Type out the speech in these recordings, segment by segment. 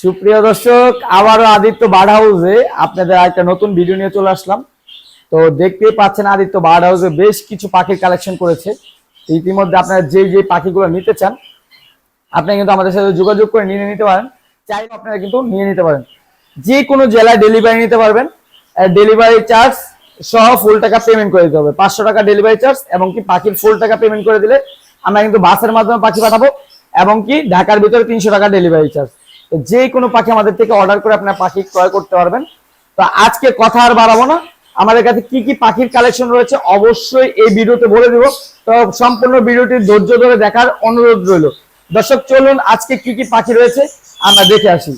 সুপ্রিয় দর্শক, আবারও আদিত্য বার্ড হাউসে আপনাদের একটা নতুন ভিডিও নিয়ে চলে আসলাম। তো দেখতেই পাচ্ছেন আদিত্য বার্ড হাউসে বেশ কিছু পাখির কালেকশন করেছে। ইতিমধ্যে আপনারা যে যে পাখিগুলো নিতে চান, আপনি কিন্তু আমাদের সাথে যোগাযোগ করে নিয়ে নিতে পারেন। চাইলে আপনারা কিন্তু নিয়ে নিতে পারেন। যে কোনো জেলায় ডেলিভারি নিতে পারবেন। ডেলিভারি চার্জ সহ ফুল টাকা পেমেন্ট করে দিতে হবে। পাঁচশো টাকা ডেলিভারি চার্জ এবং কি পাখির ফুল টাকা পেমেন্ট করে দিলে আমরা কিন্তু বাসের মাধ্যমে পাখি পাঠাবো এবং কি ঢাকার ভিতরে তিনশো টাকা ডেলিভারি চার্জ যে কোনো পাখি আমাদের থেকে অর্ডার করে আপনার পাখি ক্রয় করতে পারবেন। তো আজকে কথা আর বাড়াবো না। আমাদের কাছে কি কি পাখির কালেকশন রয়েছে অবশ্যই এই ভিডিওতে বলে দিব। তো সম্পূর্ণ ভিডিওটি ধৈর্য ধরে দেখার অনুরোধ রইল। দর্শক, চলুন আজকে কি কি পাখি রয়েছে আমরা দেখে আসি।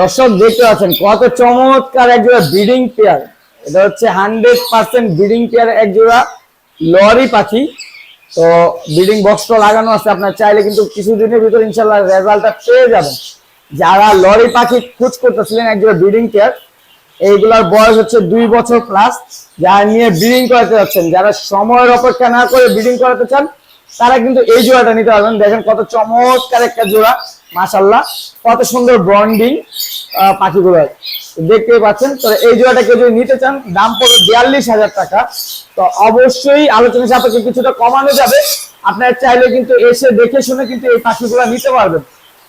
দর্শক, দেখতে পাচ্ছেন, কত চমৎকার একজোড়া ব্রিডিং পেয়ার এটা হচ্ছে হান্ড্রেড পার্সেন্ট ব্রিডিং পেয়ার একজোড়া লরি পাখি। তো ব্রিডিং বক্সটা লাগানো আছে, আপনার চাইলে কিন্তু কিছুদিনের ভিতরে ইনশাল্লাহ রেজাল্টটা পেয়ে যাবেন। যারা লরি পাখি খোঁজ করতেছিলেন একজন ব্রিডিং কেয়ার এইগুলার বয়স হচ্ছে দুই বছর প্লাস যারা নিয়ে ব্রিডিং করাতে যাচ্ছেন, যারা সময়ের অপেক্ষা না করে ব্রিডিং করাতে চান, তারা কিন্তু এই জোড়াটা নিতে পারবেন। দেখেন কত চমৎকার একটা জোড়া। মাশাল্লাহ কত সুন্দর বন্ডিং পাখিগুলো। দেখতে পাচ্ছেন, তো এই জোড়াটা কেউ যদি নিতে চান, দাম পড়বে বিয়াল্লিশ হাজার টাকা। তো অবশ্যই আলোচনা সাপেক্ষে কিছুটা কমানো যাবে। আপনার চাইলে কিন্তু এসে দেখে শুনে কিন্তু এই পাখিগুলো নিতে পারবেন।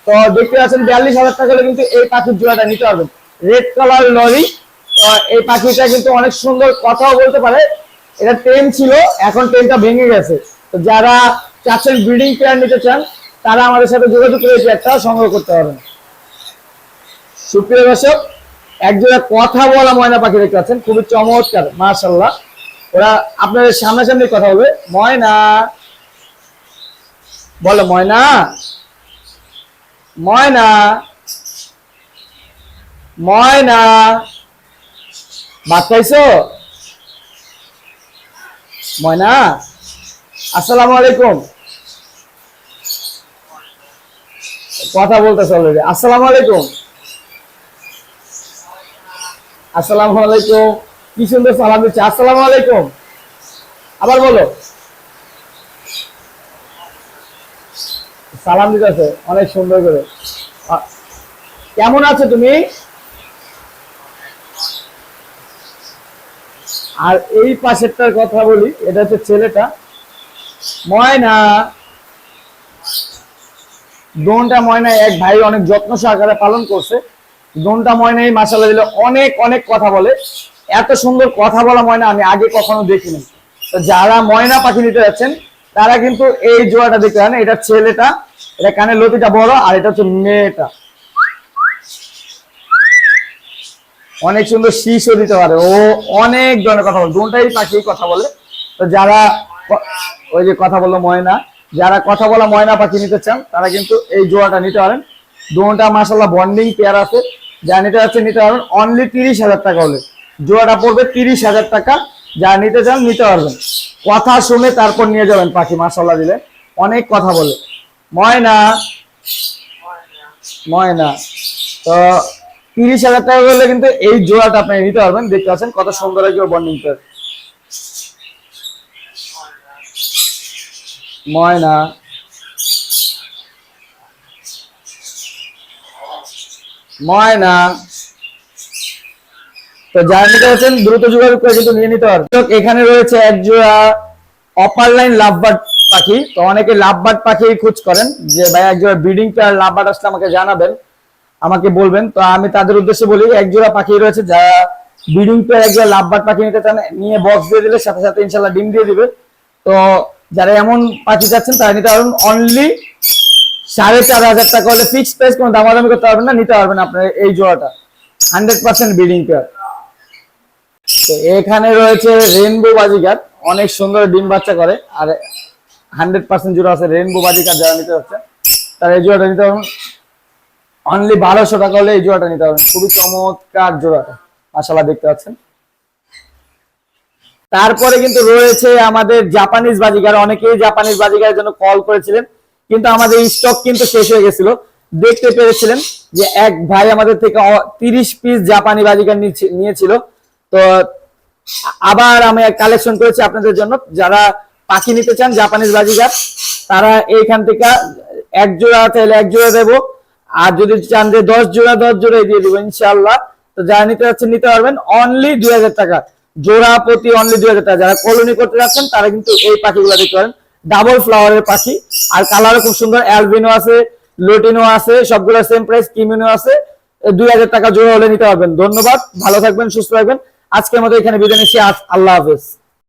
তো দেখতে পাচ্ছেন, বিয়াল্লিশ হাজার টাকা হলে কিন্তু এই পাখির জোড়াটা নিতে পারবেন। রেড কালার লরি তো এই পাখিটা কিন্তু অনেক সুন্দর কথাও বলতে পারে। এটা টেন ছিল, এখন টেনটা ভেঙে গেছে। তো যারা চাচ্ছেন ব্রিডিং পেয়ার নিতে চান তারা আমাদের সাথে যোগাযোগ করে পেয়ারটা সংগ্রহ করতে পারবেন সুপ্রিয় দর্শক, একজোড়া কথা বলা ময়না পাখি দেখতে পাচ্ছেন, খুবই চমৎকার মাশাল্লাহ ওরা আপনাদের সামনাসামনি কথা বলবে। ময়না! বলো, ময়না! ময়না! ময়না! ভাত খাইছো? ময়না! আসসালামু আলাইকুম। কথা বলতেছে অলরেডি আসসালামু আলাইকুম। আসসালামু আলাইকুম। কি সুন্দর সালাম দিচ্ছে। আসসালামু আলাইকুম। আবার বলো। সালাম দিতেছে, অনেক সুন্দর করে। কেমন আছো তুমি? আর এই পাশেরটার কথা বলি, এটা হচ্ছে ছেলেটা। ময়না। দোনটা ময়না এক ভাই অনেক যত্ন সহকারে পালন করছে। দোনটা ময়নাই মাসালা দিলে অনেক অনেক কথা বলে। এত সুন্দর কথা বলা ময়না আমি আগে কখনো দেখিনি। তো যারা ময়না পাখি নিতে যাচ্ছেন, তারা কিন্তু এই জোড়াটা দেখতে পান এটা ছেলেটা, এটা কানের লতিটা বড় আর এটা হচ্ছে মেয়েটা। অনেক সুন্দর শীষও দিতে পারে। ও অনেক ধরনের কথা বলে। দুটাই পাখি কথা বলে। তো যারা ওই যে কথা বলল ময়না যারা কথা বলা ময়না পাখি নিতে চান, তারা কিন্তু এই জোড়াটা নিতে পারেন। দুটা মাসাল্লাহ বন্ডিং পেয়ার আছে। যা নিতে যাচ্ছে, নিতে পারবেন অনলি তিরিশ হাজার টাকা হলে। জোড়াটা পড়বে তিরিশ হাজার টাকা। যা নিতে চান, নিতে পারবেন। কথা শুনে তারপর নিয়ে যাবেন পাখি মাসাল্লাহ দিলে। অনেক কথা বলে। ময়না। ময়না। তো তিরিশ হাজার টাকা করলে কিন্তু এই জোড়াটা আপনি নিতে পারবেন। দেখতে পাচ্ছেন কত সুন্দর একজন বন্ডিং পেয়ার ময়না। ময়না। তো যারা নিতে দ্রুত যোগাযোগ করে কিন্তু নিয়ে নিতে পারবেন। তো এখানে রয়েছে এক জোড়া অপার লাইন লাভবার্ড পাখি। তো অনেকে লাভবার্ড পাখি খোঁজ করেন, যে ভাই এক জোড়া ব্রিডিং পেয়ার লাভবার্ড আসলে আমাকে জানাবেন, আমাকে বলবেন। তো আমি তাদের উদ্দেশ্যে বলি এক জোড়া পাখি রয়েছে, যারা ব্রিডিং পেয়ার এক জোড়া লাভবার্ড পাখি নিতে চান, নিয়ে বক্স দিয়ে দিলে সাথে সাথে ইনশাল্লাহ ডিম দিয়ে দিবে। তো যারা এমন পাখি যাচ্ছেন, তারা নিতে পারবেন অনলি সাড়ে চার হাজার টাকা হলে ফিক্সড প্রাইস কোনো দামাদামি করতে পারবেন না, নিতে পারবেন আপনার এই জোড়াটা। হান্ড্রেড পার্সেন্ট ব্রিডিং পেয়ার তো এখানে রয়েছে রেনবো বাজিকার অনেক সুন্দর ডিম বাচ্চা করে, আর হান্ড্রেড পার্সেন্ট জোড়া আছে রেনবো বাজিকার যারা নিতে হচ্ছে তারা এই জোড়াটা নিতে পারবেন। অনলি বারোশো টাকা হলে এই জোড়াটা নিতে পারবেন। খুবই চমৎকার জোড়াটা মাসাল্লাহ দেখতে পাচ্ছেন। তারপরে কিন্তু রয়েছে আমাদের জাপানিজ বাজিকার অনেকেই জাপানিজ বাজিকারের জন্য কল করেছিলেন, কিন্তু আমাদের স্টক কিন্তু শেষ হয়ে গেছিল। দেখতে পেরেছিলেন যে এক ভাই আমাদের থেকে তিরিশ পিস জাপানি বাজিকার নিয়েছিল। তো আবার আমি কালেকশন করেছি আপনাদের জন্য। যারা পাখি নিতে চান জাপানিজ বাজিকার তারা এইখান থেকে এক জোড়া চাইলে এক জোড়া দেবো। আর যদি চান যে দশ জোড়া, দশ জোড়াই দিয়ে দেবো ইনশাল্লাহ তো যারা নিতে চাচ্ছেন নিতে পারবেন। অনলি দুই হাজার টাকা। জোড়া প্রতি অনলি দুই হাজার যারা কলোনি করতে যাচ্ছেন, তারা কিন্তু এই পাখিগুলো দেখতে পারেন। ডাবল ফ্লাওয়ারের পাখি। আর কালারও খুব সুন্দর অ্যালবিনো আছে লোটিনো আছে, সবগুলো সেম প্রাইস কিমিনো আছে। দুই হাজার টাকা জোড়া হলে নিতে পারবেন। ধন্যবাদ, ভালো থাকবেন, সুস্থ থাকবেন। আজকের মতো এখানে বিদায় নিচ্ছি। আল্লাহ হাফেজ।